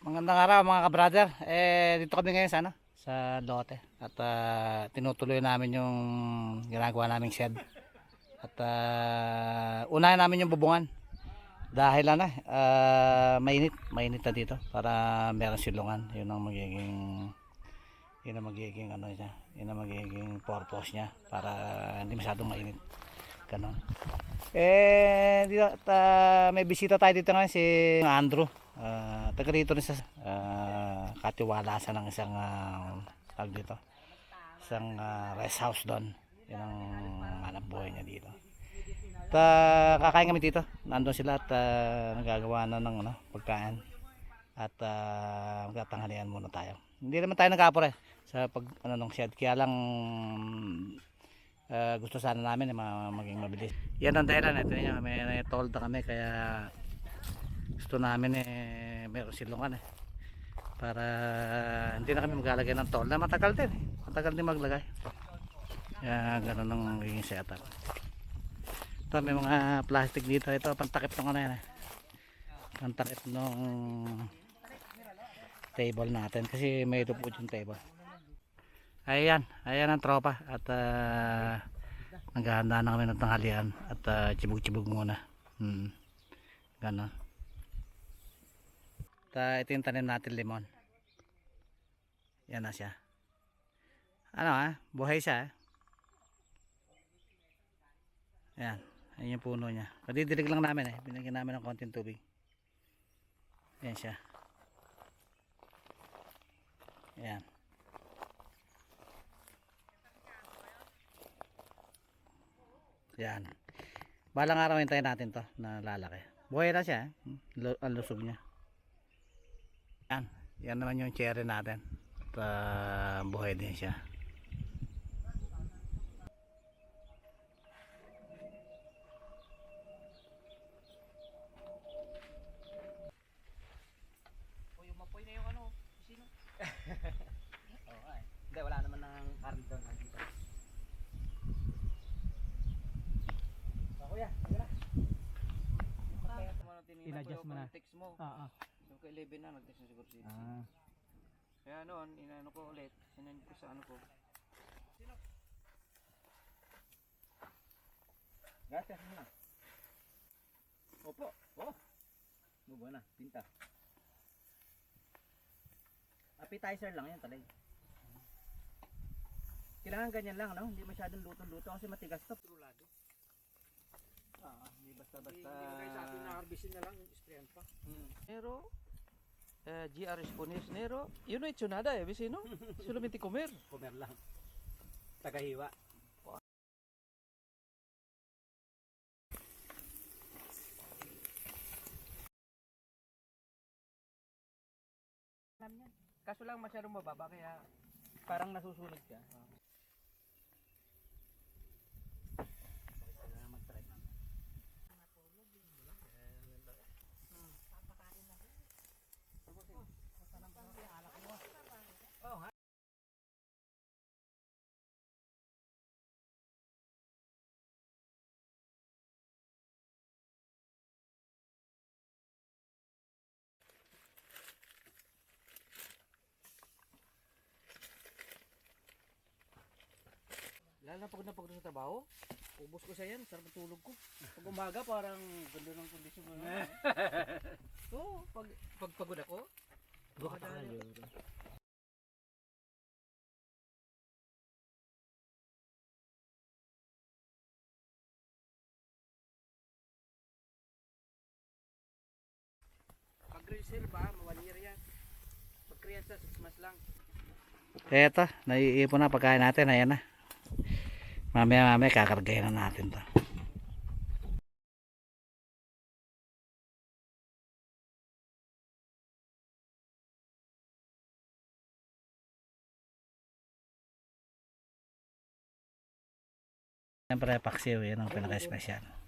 Magandang araw mga ka-brother. Eh, dito kami ngayon sa ano? Sa lote. At ah, tinutuloy namin yung ginagawa naming shed. At ah, unahin namin yung bubungan. Dahil ano, ah, mainit. Mainit na dito. Para meron silungan. Yun ang magiging yun ang magiging ano niya. Yun ang magiging purpose niya. Para hindi masyadong mainit. Ganon. Eh, dito, ah, may bisita tayo dito ngayon si Andrew. Ah, taga rito rin sa uh, katiwalasan ng isang uh, tawag dito. Isang ah, rest house doon. Yan ang hanap buhay niya dito. At ah, kakain kami dito. Nandun sila at ah, nagagawa na ng ano, pagkain. At uh, magtatanghalian muna tayo. Hindi naman tayo nagkapore sa pag ano ng shed. Kaya lang Ah, gusto sana namin na ma- maging mabilis. Yan ang dahilan. Ito niya, may, may told na kami kaya gusto namin eh meron silungan eh. Para hindi na kami maglalagay ng toll na matagal din. eh. Matagal din maglagay. Kaya ganun ang magiging setup. Ito may mga plastic dito. Ito pantakip ng ano yan eh. Pantakip ng table natin kasi may po yung table. Ayan, ayan ang tropa at uh, naghahanda na kami ng tanghalian at uh, chibog-chibog muna. Hmm. Ganon. Uh, ito yung tanim natin limon. Yan na siya. Ano ah, buhay siya ah. Ayan, ayan yung puno niya. Kadidilig lang namin eh. Binigyan namin ng konting tubig. Ayan siya. Ayan. Yan. Balang araw hintayin natin to na lalaki. Buhay na siya. eh. Ang lusog niya. Yan. Yan naman yung cherry natin. At ah, buhay din siya. O yung mapoy na yung ano, sino? Oo eh. Hindi, wala naman ng karne doon. Nandito. So, kuya, sige na. In-adjust mo na. Mo. Ah, ah. Yung kay 11 na, nag-text na siguro si Ah. Kaya noon, inano ko ulit. Sinend ko sa ano ko. Gracias muna. Opo. Oh. Bubo na, tinta. Appetizer lang yan, talay. Kailangan ganyan lang, no? Hindi masyadong luto-luto kasi matigas to. Trulado. Ah, hindi basta-basta. harvestin na lang, sprayan pa. Mm. Nero, eh, GR Espones, Nero, yun no hecho nada eh, vecino. Solamente comer. Comer lang. Tagahiwa. Kaso lang masyadong mababa kaya parang nasusunog siya. Lalo na pag napagod sa trabaho, ubos ko sa yan, sarap ang tulog ko. Pag umaga, parang ganda ng kondisyon mo. Oo, pag, pag pagod ako, madali. Pag reserva, one year yan. Pag kriyasa, six months lang. Eto, naiipon na pagkain natin. Ayan na. Mamaya mamaya kakargahin na natin to. Siyempre paksiw, yan ang pinaka-special.